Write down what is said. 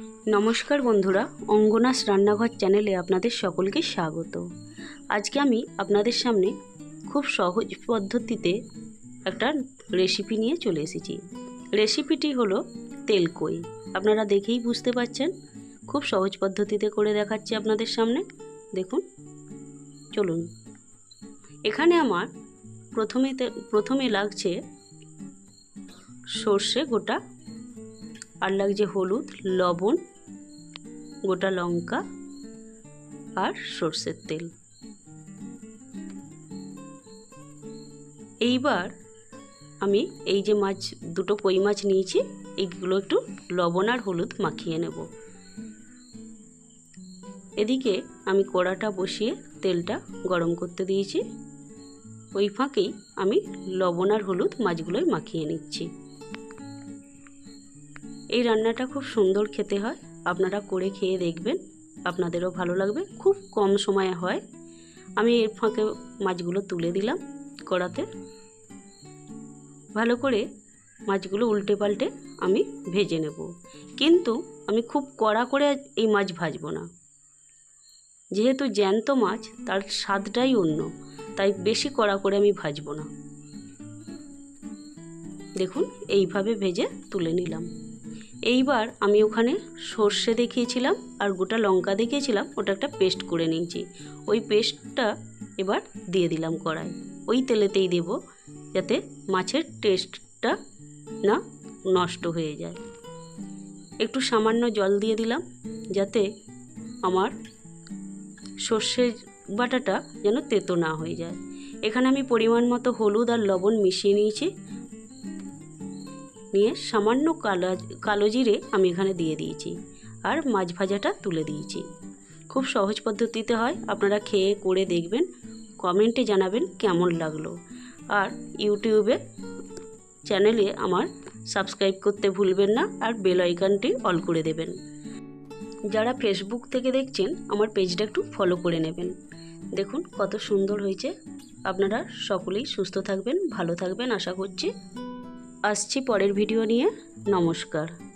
নমস্কার বন্ধুরা, অঙ্গনাস রান্নাঘর চ্যানেলে আপনাদের সকলকে স্বাগত। আজকে আমি আপনাদের সামনে খুব সহজ পদ্ধতিতে একটা রেসিপি নিয়ে চলে এসেছি। রেসিপিটি হলো তেলকই আপনারা দেখেই বুঝতে পারছেন, খুব সহজ পদ্ধতিতে করে দেখাচ্ছি আপনাদের সামনে। দেখুন, চলুন। এখানে আমার প্রথমে প্রথমে লাগছে সর্ষে গোটা আর লাগছে হলুদ, লবণ, গোটা লঙ্কা আর সর্ষের তেল। এইবার আমি এই যে মাছ, দুটো কই মাছ নিয়েছি, এইগুলো একটু লবণ আর হলুদ মাখিয়ে নেব। এদিকে আমি কড়াটা বসিয়ে তেলটা গরম করতে দিয়েছি। ওই ফাঁকেই আমি লবণ আর হলুদ মাছগুলোই মাখিয়ে নিচ্ছি। এই রান্নাটা খুব সুন্দর খেতে হয়। আপনারা করে খেয়ে দেখবেন। আপনাদেরও ভালো লাগবে। খুব কম সময়ে হয়। আমি এর ফাঁকে মাছগুলো তুলে দিলাম কড়াতে। ভালো করে মাছগুলো উল্টে পাল্টে আমি ভেজে নেব। কিন্তু আমি খুব কড়া করে এই মাছ ভাজব না। যেহেতু জ্যান্ত মাছ, তার স্বাদটাই অন্য। তাই বেশি কড়া করে আমি ভাজবো না। দেখুন, এইভাবে ভেজে তুলে নিলাম। এইবার আমি ওখানে সর্ষে দেখিয়েছিলাম আর গোটা লঙ্কা দেখিয়েছিলাম, ওটা একটা পেস্ট করে নিয়েছি। ওই পেস্টটা এবার দিয়ে দিলাম কড়াই। ওই তেলেতেই দেব যাতে মাছের টেস্টটা না নষ্ট হয়ে যায়। একটু সামান্য জল দিয়ে দিলাম যাতে আমার সর্ষের বাটাটা যেন তেতো না হয়ে যায়। এখানে আমি পরিমাণ মতো হলুদ আর লবণ মিশিয়ে নিয়েছি। নিয়ে সামান্য কালো কালো জিরে আমি এখানে দিয়ে দিয়েছি আর মাছ ভাজাটা তুলে দিয়েছি। খুব সহজ পদ্ধতিতে হয়, আপনারা খেয়ে করে দেখবেন, কমেন্টে জানাবেন কেমন লাগল। আর ইউটিউবে চ্যানেলে আমার সাবস্ক্রাইব করতে ভুলবেন না আর বেল আইকনটি অল করে দেবেন। যারা ফেসবুক থেকে দেখছেন, আমার পেজটা একটু ফলো করে নেবেন। দেখুন কত সুন্দর হয়েছে। আপনারা সকলেই সুস্থ থাকবেন, ভালো থাকবেন, আশা করছি। আসছি পরের ভিডিও নিয়ে। নমস্কার।